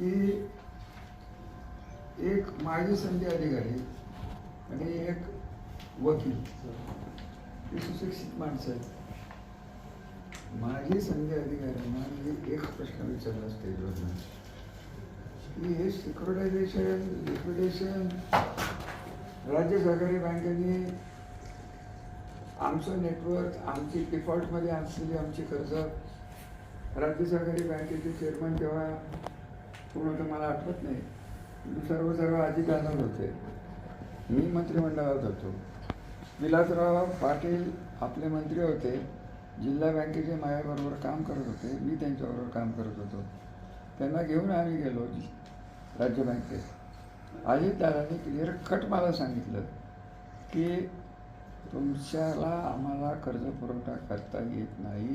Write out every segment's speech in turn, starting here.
की एक माजी संधी अधिकारी आणि एक वकील ही सुशिक्षित माणसं आहेत. माजी संधी अधिकाऱ्यांना मी एक प्रश्न विचारला स्टेजवरनं की हे सिक्युरिटायझेशन लिक्विडेशन राज्य सहकारी बँकेने आमचं नेटवर्क आमची डिफॉल्टमध्ये असलेली आमची कर्ज राज्य सहकारी बँकेचे चेअरमन तेव्हा पूर्ण तर मला आठवत नाही. सर्व सर्व आजी आनंद होते. मी मंत्रिमंडळात होतो. विलासराव पाटील आपले मंत्री होते. जिल्हा बँकेचे माझ्याबरोबर काम करत होते. मी त्यांच्याबरोबर काम करत होतो. त्यांना घेऊन आम्ही गेलो राज्य बँकेत. अजितदादांनी क्लिअर कट मला सांगितलं की तुमच्याला आम्हाला कर्ज पुरवठा करता येत नाही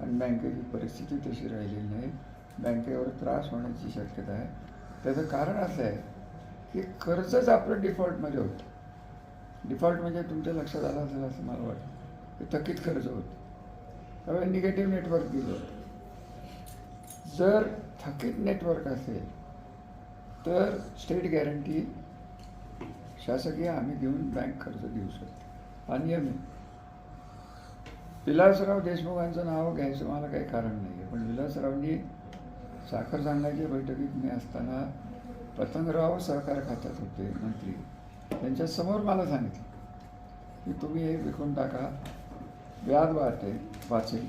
पण बँकेची परिस्थिती तशी राहिलेली नाही. बँकेवर त्रास होण्याची शक्यता आहे. त्याचं कारण असं आहे की कर्जच आपलं डिफॉल्टमध्ये होतं. डिफॉल्ट म्हणजे तुमच्या लक्षात आलं असेल असं मला वाटतं. ते थकीत कर्ज होतं. त्यामुळे निगेटिव्ह नेटवर्क दिलं होतं. जर थकीत नेटवर्क असेल तर स्टेट गॅरंटी शासकीय आम्ही देऊन बँक कर्ज देऊ शकतो. हा नियम आहे विलासराव देशमुखांचं नाव घ्यायचं मला काही कारण नाही आहे पण विलासरावनी साखर सांगायच्या बैठकीत मी असताना पतंगराव सहकार खात्यात होते मंत्री. त्यांच्यासमोर मला सांगितलं की तुम्ही हे विकून टाका व्याज वाढते वाचेल.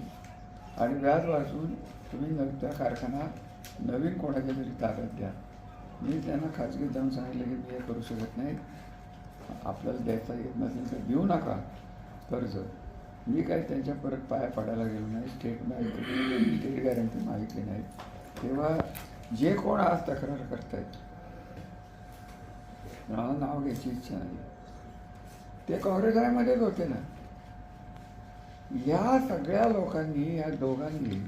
आणि व्याज वाचून तुम्ही नव त्या कारखाना नवीन कोणाच्या तरी ताब्यात द्या मी त्यांना खाजगीत जाऊन सांगितलं की मी हे करू शकत नाही. आपल्याला द्यायचा येत नसेल तर देऊ नका कर्ज. मी काही त्यांच्या परत पाया पडायला गेलो नाही. स्टेट बँक स्टेट गॅरंटी मागितली नाही. तेव्हा जे कोण आज तक्रार करतायत मला नाव घ्यायची इच्छा नाही. ते काँग्रेसमध्येच होते ना. या सगळ्या लोकांनी या दोघांनी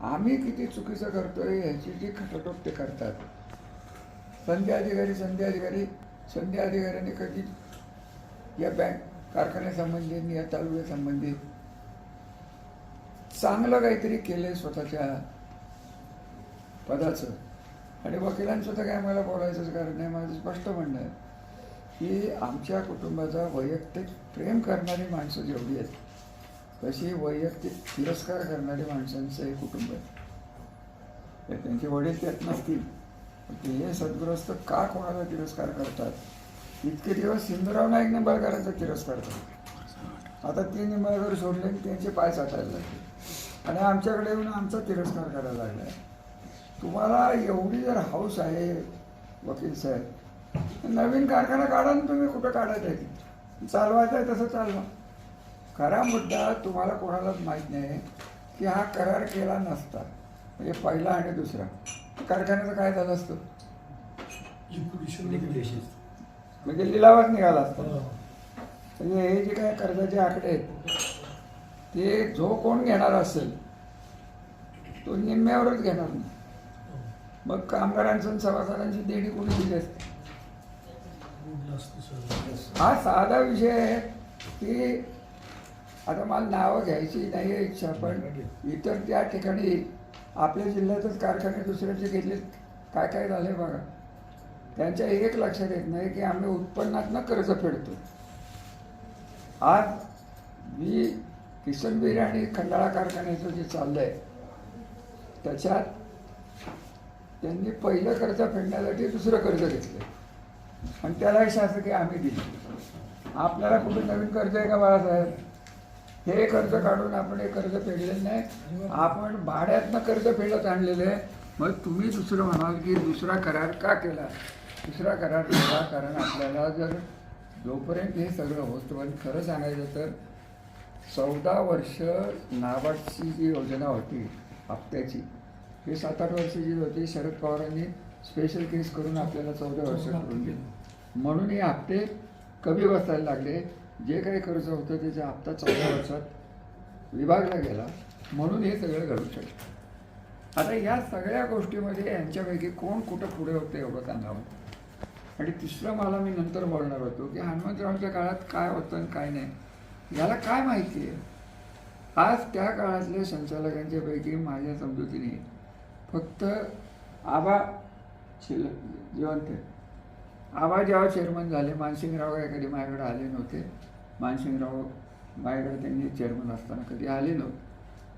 आम्ही किती चुकीचं करतोय ह्याची जी खटोटोप ते करतात. संध्या अधिकारी संध्या अधिकारी संध्या अधिकाऱ्यांनी कधी या बँक कारखान्यासंबंधी या तालुक्यासंबंधी चांगलं काहीतरी केलं आहे स्वतःच्या पदाचं. आणि वकिलांसुद्धा काय मला बोलायचंच कारण नाही माझं स्पष्ट म्हणणं आहे की आमच्या कुटुंबाचा वैयक्तिक प्रेम करणारी माणसं जेवढी आहेत तशी वैयक्तिक तिरस्कार करणारी माणसांचं हे कुटुंब आहे. त्यांचे वडील त्यात नसतील ते हे सद्ग्रस्त का कोणाला तिरस्कार करतात? इतके दिवस सिंधुराव नाईक निंबाळकरांचा तिरस्कार करतात. आता ते निंबाळकर सोडले आणि त्यांचे पाय चाटायला लागले. आणि आमच्याकडे येऊन आमचा तिरस्कार करायला लागला तुम्हाला एवढी जर हाऊस आहे वकील साहेब नवीन कारखाना काढा ना तुम्ही कुठं काढायचं आहे. चालवायचं आहे तसं चालवा. खरा मुद्दा तुम्हाला कोणालाच माहीत नाही की हा करार केला नसता. म्हणजे पहिला आणि दुसरा. कारखान्याचं काय झालं असतं? म्हणजे लिलावात निघाला असता. म्हणजे हे जे काय कर्जाचे आकडे आहेत ते जो कोण घेणार असेल तो निम्म्यावरच घेणार नाही. मग कामगारांचं आणि सभासदांची देणी कोणी दिली असते? हा साधा विषय आहे की आता मला नावं घ्यायची नाही आहे इच्छा पण इतर त्या ठिकाणी आपल्या जिल्ह्यातच कारखाने दुसऱ्याचे घेतले काय काय झाले बघा. त्यांच्या एक लक्षात येत नाही की आम्ही उत्पन्नातनं कर्ज फेडतो. आज मी किसनबीर आणि खंडाळा कारखान्याचं जे चाललं आहे त्याच्यात त्यांनी पहिलं कर्ज फेडण्यासाठी दुसरं कर्ज घेतलं. आणि त्याला शासकीय आम्ही दिली. आपल्याला कुठे नवीन कर्ज आहे का बाळासाहेब? हे कर्ज काढून आपण हे कर्ज फेडलेलं नाही. आपण भाड्यातनं कर्ज फेडत आणलेलं आहे. मग तुम्ही दुसरं म्हणाल की दुसरा करार का केला? दुसरा करार केला कारण आपल्याला जर जोपर्यंत हे सगळं होतं पण खरं सांगायचं तर चौदा वर्ष नाबार्डची जी योजना होती हप्त्याची ही सात आठ वर्षाची होती शरद पवारांनी स्पेशल केस करून आपल्याला चौदा वर्ष करून दिली. म्हणून हे हप्ते कमी बसायला लागले. जे काही कर्ज होतं त्याचा हप्ता चौदा वर्षात विभागला गेला. म्हणून हे सगळं घडू शकतं आता या सगळ्या गोष्टीमध्ये यांच्यापैकी कोण कुठं पुढे होतं एवढं सांगावं? आणि तिसरं मला मी नंतर बोलणार होतो की हनुमंतरावच्या काळात काय होतं आणि काय नाही याला काय माहिती आहे? आज त्या काळातल्या संचालकांच्या पैकी माझ्या समजुतीने फक्त आबा शिल जिवंत आहे. आबा जेव्हा चेअरमन झाले मानसिंगराव काय कधी माझ्याकडे आले नव्हते. मानसिंगराव माझ्याकडे त्यांनी चेअरमन असताना कधी आले नव्हते.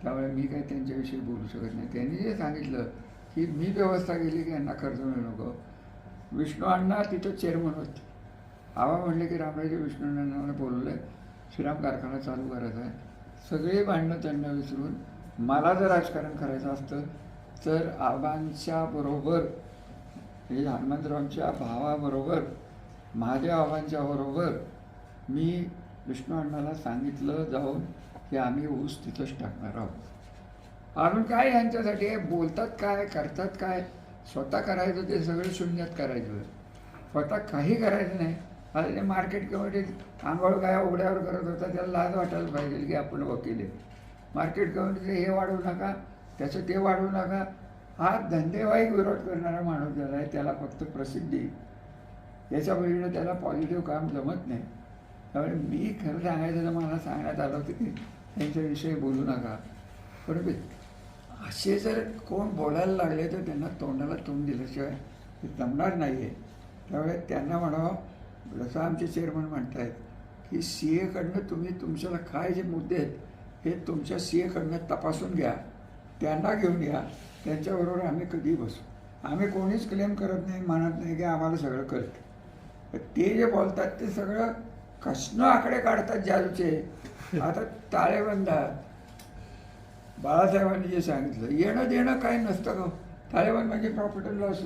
त्यामुळे मी काही त्यांच्याविषयी बोलू शकत नाही. त्यांनी जे सांगितलं की मी व्यवस्था केली की यांना कर्ज मिळू नको. विष्णू अण्णा तिथं चेअरमन होते. आबा म्हणले की रामराजे विष्णू अण्णांना बोलवलं श्रीराम कारखाना चालू करायचा आहे. सगळे भांडणं त्यांना विसरून मला जर राजकारण करायचं असतं तर आबांच्या बरोबर हे हनुमंतरावांच्या भावाबरोबर महादेव आबांच्या बरोबर मी विष्णू अण्णाला सांगितलं जाऊन की आम्ही ऊस तिथंच टाकणार आहोत. अजून काय यांच्यासाठी बोलतात काय? करतात काय? स्वतः करायचं ते सगळं शून्यात करायचं. स्वतः काही करायचं नाही. आता ते मार्केट कमिटीत आंघोळ काय उघड्यावर करत होता त्याला लाज वाटायला पाहिजे की आपण वकील आहे. मार्केट कमिटीचं हे वाढवू नका त्याचं ते वाढवू नका. हा धंदेवाईक विरोध करणारा माणूस झाला आहे त्याला फक्त प्रसिद्धी. याच्या पलीकडे त्याला पॉझिटिव्ह काम जमत नाही. त्यामुळे मी खरं सांगायचं तर मला सांगण्यात आलं होतं की त्यांच्याविषयी बोलू नका. परंतु असे जर कोण बोलायला लागले तर त्यांना तोंडाला तोंड दिल्याशिवाय ते जमणार नाही आहे त्यामुळे त्यांना म्हणावं जसं आमचे चेअरमन म्हणत आहेत की सी एकडनं तुम्ही तुमच्याला काय जे मुद्दे आहेत हे तुमच्या सी एकडनं तपासून घ्या त्यांना घेऊन या त्यांच्याबरोबर आम्ही कधी बसू. आम्ही कोणीच क्लेम करत नाही मानत नाही की आम्हाला सगळं कळतं. ते जे बोलतात ते सगळं कसनं आकडे काढतात जालूचे आता ताळेबंदात बाळासाहेबांनी जे सांगितलं येणं देणं काही नसतं का तालेबान म्हणजे प्रॉफिट अँड लॉस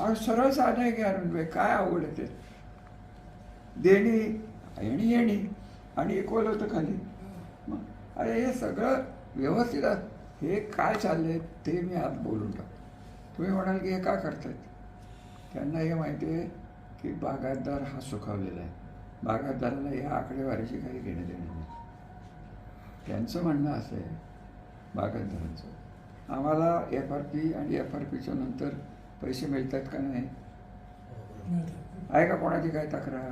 अहो सरळ साधं आहे की अरुणभाई काय आवड आहे ते? देणी येणी येणी आणि इक्वल होतं खाली. मग अरे हे सगळं व्यवस्थित हे काय चाललंय ते मी आज बोलून टाकतो. तुम्ही म्हणाल की हे का करतायत? त्यांना हे माहिती आहे की बागायतदार हा सुखावलेला आहे. बागायतदाराला या आकडेवारीची काही घेणं देणं नाही. त्यांचं म्हणणं असं आहे बागायतदारांचं. आम्हाला एफ आर पी आणि एफ आर पीच्या नंतर पैसे मिळतात का नाही? आहे का कोणाची काय तक्रार?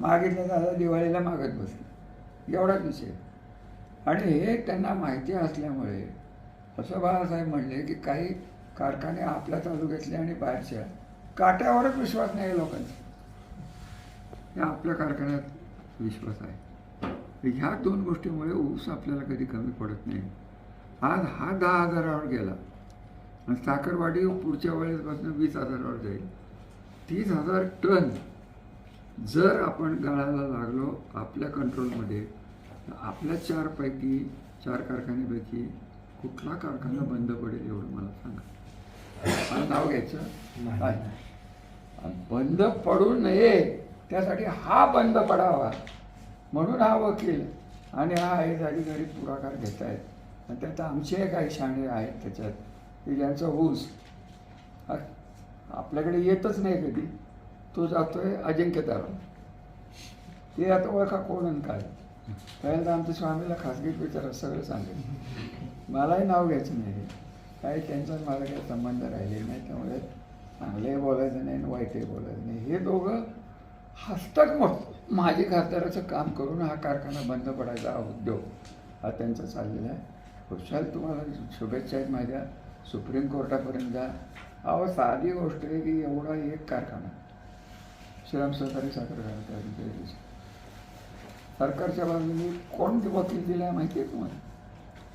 मागितलं झालं दिवाळीला मागत बसले. एवढाच विषय. आणि हे त्यांना माहिती असल्यामुळे असं बाळासाहेब म्हणले की काही कारखाने आपल्या तालुक्यातले आणि बाहेरच्या काट्यावरच विश्वास नाही आहे लोकांचा. आपल्या कारखान्यात विश्वास आहे. ह्या दोन गोष्टीमुळे ऊस आपल्याला कधी कमी पडत नाही. आज हा दहा हजारावर गेला. आणि साखरवाडी पुढच्या वेळेसपासून वीस हजारावर जाईल. तीस हजार टन जर आपण गाळायला लागलो आपल्या कंट्रोलमध्ये तर आपल्या चारपैकी चार कारखान्यापैकी कुठला कारखाना बंद पडेल एवढं मला सांगा. मला नाव घ्यायचं? बंद पडू नये. त्यासाठी हा बंद पडावा. म्हणून हा वकील आणि हा आहे अधिकारी पुढाकार घेत आहेत आणि त्यात आमचे काही शाणे आहेत त्याच्यात. की ज्यांचा ऊस हा आपल्याकडे येतच नाही कधी. तो जातो आहे अजिंक्यतारा ते आता ओळखा कोण आणि काय? पहिल्यांदा आमच्या स्वामीला खासगीत विचारा सगळं सांगेल. मलाही नाव घ्यायचं नाही. काही त्यांचा मला काही संबंध राहिले नाही. त्यामुळे चांगलंही बोलायचं नाही आणि वाईटही बोलायचं नाही. हे दोघं हस्तक मग माझी खासदाराचं काम करून हा कारखाना बंद पडायचा हा उद्योग. हा त्यांचा चाललेला आहे. खुशाल तुम्हाला शुभेच्छा आहेत माझ्या. सुप्रीम कोर्टापर्यंत जा. अहो साधी गोष्ट आहे की एवढा एक कारखाना. श्रीराम सहकारी साखर कारखाना सरकारच्या बाजूने कोण वकील दिला माहिती आहे तुम्हाला?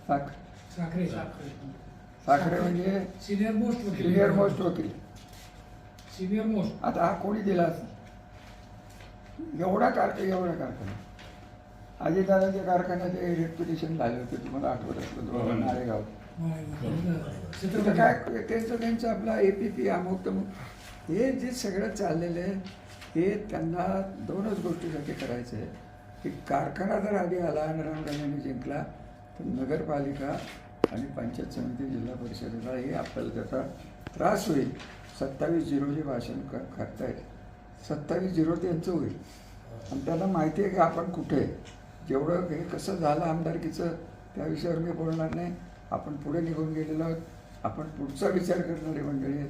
साख साखरे. साखरे. म्हणजे सिनियर मोस्ट सिनियर मोस्ट वकील. Senior most. आता हा कोणी दिला असेल? एवढा कारखाना एवढा कारखाना. अजितदादांच्या कारखान्याचे रेप्युटेशन झाले होते तुम्हाला आठवत असलं दोघं नारेगाव. तिथं काय त्यांचं त्यांचं आपला ए पी पी अमुक तमुक हे जे सगळं चाललेलं आहे हे त्यांना दोनच गोष्टीसाठी करायचं आहे. की कारखाना जर आधी आला आणि रामराजांनी जिंकला तर नगरपालिका आणि पंचायत समिती जिल्हा परिषदेला हे आपल्याला त्याचा त्रास होईल. सत्तावीस झिरोचे भाषण क करतायत. सत्तावीस झिरो त्यांचं होईल. आणि त्यांना माहिती आहे की आपण कुठे जेवढं हे कसं झालं आमदारकीचं त्या विषयावर मी बोलणार नाही. आपण पुढे निघून गेलेलो आहोत. आपण पुढचा विचार करणारी मंडळी आहेत.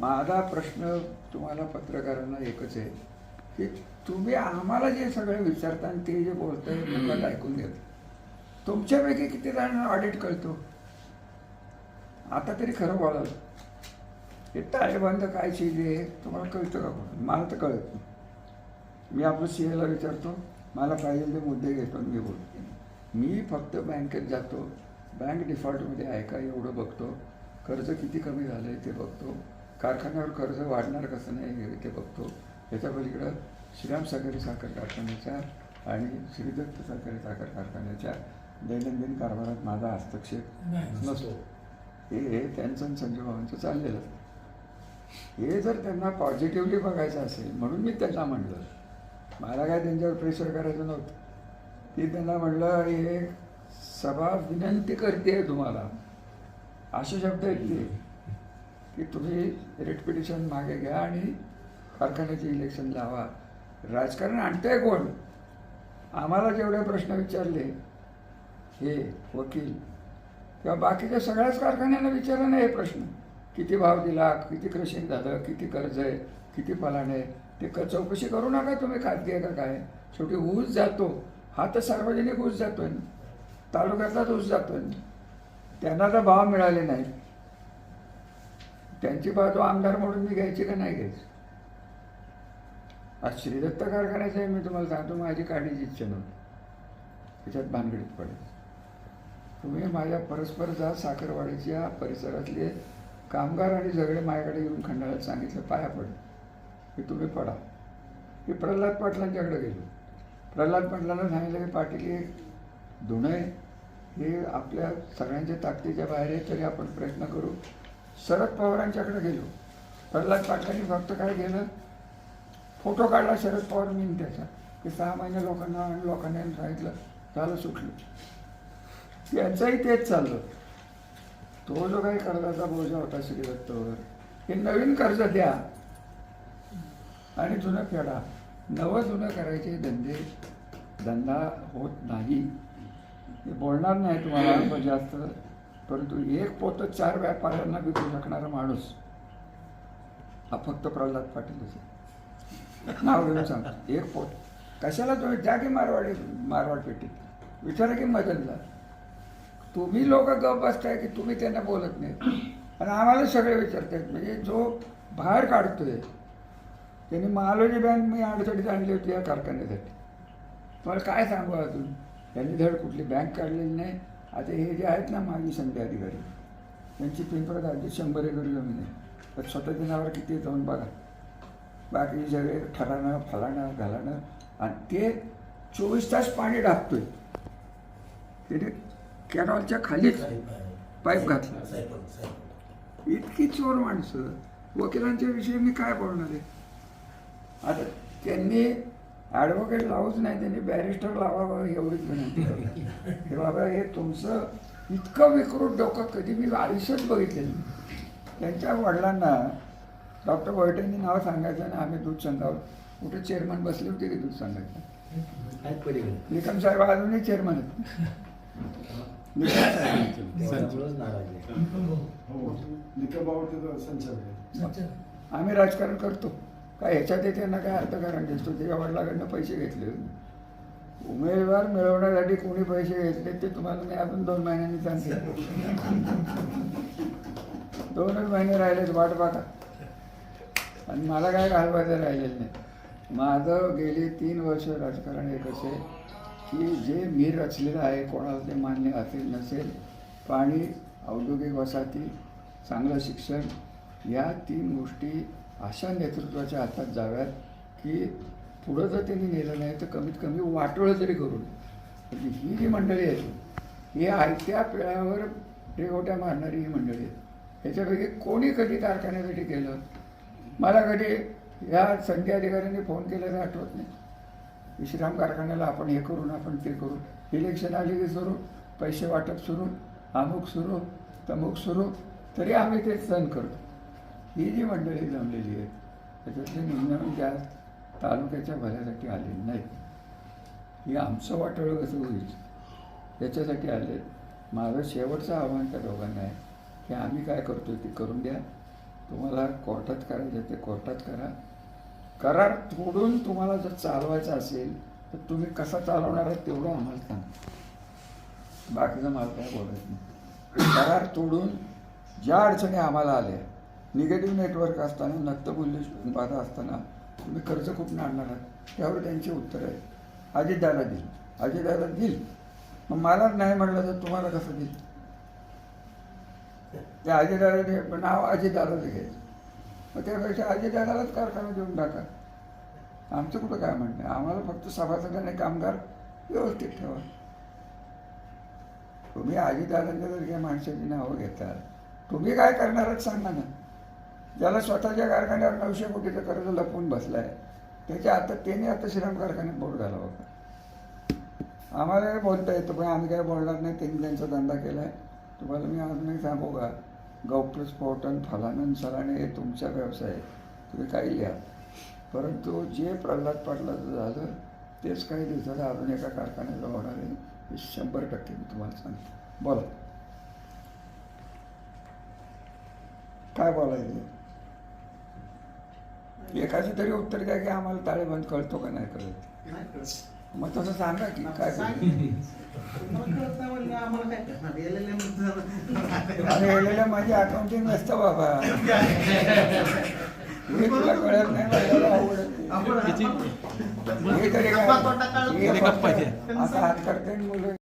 माझा प्रश्न तुम्हाला पत्रकारांना एकच आहे की तुम्ही आम्हाला जे सगळे विचारता आणि ते जे बोलतंय मुखात ऐकून घेत तुमच्यापैकी किती जणांना ऑडिट कळतो आता तरी खरं बोलाल. हे ताळेबंद काय चीज आहे तुम्हाला कळतं का? मला तर कळत नाही. मी आपलं सी एला विचारतो मला पाहिजे ते मुद्दे घेतो मी बोलतो. मी फक्त बँकेत जातो बँक डिफॉल्टमध्ये आहे का एवढं बघतो कर्ज किती कमी झालं आहे ते बघतो कारखान्यावर कर्ज वाढणार कसं नाही हे ते बघतो. याच्या पलीकडं श्रीराम सागरी साखर कारखान्याच्या आणि श्रीदत्त साखरी साखर कारखान्याच्या दैनंदिन कारभारात माझा हस्तक्षेप नसतो. हे त्यांचं संजय भावांचं चाललेलं. हे जर त्यांना पॉझिटिव्हली बघायचं असेल म्हणून मी त्यांना म्हणलं. मला काय त्यांच्यावर प्रेशर करायचं नव्हतं. की त्यांना म्हणलं हे सभा विनंती करते तुम्हाला. असे शब्द आहेत की तुम्ही रेट पिटिशन मागे घ्या आणि कारखान्याचे इलेक्शन लावा. राजकारण आणतंय कोण? आम्हाला जेवढे प्रश्न विचारले हे वकील किंवा बाकीच्या सगळ्याच कारखान्यांना विचारा ना हे प्रश्न. किती भाव दिला किती क्रशिंग झालं किती कर्ज आहे किती फलाण आहे ते क चौकशी करू नका तुम्ही खाजगी आहे का काय? शेवटी ऊस जातो हा तर सार्वजनिक ऊस जातो आहे तालुक्यातलाच ऊस जातो आहे त्यांना तर भाव मिळाले नाही त्यांची बाजू आमदार म्हणून मी घ्यायची का नाही घ्यायची? आज श्रीदत्त कारखान्याचं आहे मी तुम्हाला सांगतो माझी काढण्याची इच्छा नव्हती. त्याच्यात भानगडीत पडेल तुम्ही माझ्या परस्पर जा साखरवाडीच्या परिसरातले कामगार आणि झगडे माझ्याकडे येऊन खंडाळ्यात सांगितलं पाया पड. की तुम्ही पडा. मी प्रल्हाद पाटलांच्याकडे गेलो. प्रल्हाद पाटलांना सांगितलं की पाटील हे धुणं आहे हे आपल्या सगळ्यांच्या ताकदीच्या बाहेर आहे तरी आपण प्रयत्न करू. शरद पवारांच्याकडे गेलो. प्रल्हाद पाटलांनी फक्त काय केलं? फोटो काढला शरद पवार मी त्याचा. की सहा महिने लोकांना आणि लोकांनी सांगितलं झालं सुटलं. यांचंही तेच चाललं. तो जो काही कर्जाचा बोजा होता श्रीदत्तवर हे नवीन कर्ज द्या. आणि जुनं फेडा. नवं जुनं करायचे धंदे धंदा होत नाही. हे बोलणार नाही तुम्हाला पण जास्त. परंतु एक पोतं चार व्यापाऱ्यांना विकू शकणारा माणूस. हा फक्त प्रल्हाद पाटील नाव घेऊन सांगतो. एक पोत. कशाला तुम्ही द्या की मारवाडी मारवाड पेटीत? विचारा की मदनला. तुम्ही लोक गप बसताय की तुम्ही त्यांना बोलत नाही आणि आम्हाला सगळे विचारतायत म्हणजे जो बाहेर काढतोय त्यांनी महालोजी बँक मी अडचणीत आणली होती या कारखान्यासाठी. तुम्हाला काय सांगू अजून? त्यांनी धड कुठली बँक काढलेली नाही. आता हे जे आहेत ना माजी संघ अधिकारी त्यांची पिंपरत आधी शंभर एकर जमीन आहे. तर स्वतःच्या नावावर किती जाऊन बघा. बाकी सगळे ठराणं फलाणं घालाणं आणि ते चोवीस तास पाणी टाकतोय. त्याने कॅनॉलच्या खालीच पाईप घातला. इतकी चोर माणसं. वकिलांच्या विषयी मी काय बोलणार आहे? आता त्यांनी ॲडव्होकेट लावूच नाही त्यांनी बॅरिस्टर लावावं एवढीच विनंती हे बाबा हे तुमचं इतकं विकृत डोकं कधी मी आयुष्यात बघितलेलं. त्यांच्या वडिलांना डॉक्टर वैटेंनी नाव सांगायचं आणि आम्ही दूध संघावर कुठे चेअरमन बसले होते की दूध संघाचे पलीकडे निकम साहेब अजूनही चेअरमन आहेत. नाराज आहे. अच्छा. आम्ही राजकारण करतो. काय ह्याच्यात त्यांना काय अर्थकारण दिसतो. त्याच्या वडिलाकडनं पैसे घेतले. उमेदवार मिळवण्यासाठी कोणी पैसे घेतले ते तुम्हाला मी अजून दोन महिन्यांनी सांगते दोनच महिने राहिलेत वाट बघा आणि मला काय घालवायचं राहिलेलं नाही. माझं गेली तीन वर्ष राजकारण एक असे. की जे मी रचलेलं आहे कोणाला ते मान्य असेल नसेल पाणी औद्योगिक वसाहती चांगलं शिक्षण या तीन गोष्टी अशा नेतृत्वाच्या हातात जाव्यात की पुढं जर त्यांनी नेलं नाही तर कमीत कमी वाटोळं तरी करू नये. म्हणजे ही जी मंडळी आहे ही आयत्या पिळावर रेगोट्या मारणारी ही मंडळी आहे. याच्यापैकी कोणी कधी कारखान्यासाठी केलं? मला कधी या संख्या अधिकाऱ्यांनी फोन केल्याचं आठवत नाही. विश्राम कारखान्याला आपण हे करून आपण ते करू इलेक्शन आले की सुरू पैसे वाटप सुरू अमुक सुरू तमुक सुरू तरी आम्ही ते सण करतो. ही जी मंडळी जमलेली आहेत त्याच्यातले निम्न त्या तालुक्याच्या भल्यासाठी आलेली नाहीत. ही आमचं वाटोळं कसं होईल? याच्यासाठी आले. माझं शेवटचं आव्हान त्या दोघांना आहे की आम्ही काय करतो ते करून द्या. तुम्हाला कोर्टात करायचं ते कोर्टात करा. करार तोडून तुम्हाला जर चालवायचं असेल तर तुम्ही कसा चालवणार आहात तेवढं आम्हाला सांगा. बाकीचं मला काय बोलत नाही. करार तोडून ज्या अडचणी आम्हाला आल्या निगेटिव्ह नेटवर्क असताना नक्तबुल्ली बाधा असताना तुम्ही कर्ज खूप आणणार आहात? त्यावर त्यांची उत्तर आहे. अजितदादा देईल अजितदादा देईल मग मला नाही म्हटलं तर तुम्हाला कसं देईल ते अजितदादा नाव अजितदादाचं घ्यायचं. मग त्यापेक्षा अजितदादालाच कारखाना देऊन टाका आमचं कुठं काय म्हणणं आम्हाला फक्त सभासद आणि कामगार व्यवस्थित ठेवा तुम्ही आजीदादांच्या जर काही माणसाची नावं घेता तुम्ही काय करणारच सांगा ना. ज्याला स्वतःच्या कारखान्यावर नऊशे कोटीचं कर्ज लपवून बसलाय त्याच्या आता त्याने आता श्रीराम कारखान्यात बोर्ड घालावं का? आम्हाला हे बोलता येतं? पण आम्ही काय बोलणार नाही? त्यांनी त्यांचा धंदा केला आहे तुम्हाला मी आज नाही सांगू का? गौप्रस्फोटन फलानन सलाने हे तुमचा व्यवसाय आहे. तुम्ही काही लिहा. परंतु जे प्रल्हाद पाटलाचं झालं तेच काही दिवसात अजून एका कारखान्याला होणार आहे. हे शंभर टक्के मी तुम्हाला सांगतो. बोला. काय बोलायचं? एकाचं तरी उत्तर द्या की आम्हाला ताळेबंद कळतो का नाही नाही कळत. मग तसं सांगा की काय नाही अरे माझे अकाउंटिंग नसतं बाबा हे तुला कळत नाही मला आहे. आपण- हे तरी काय हे नाही. फक्त असं हात करते मुलं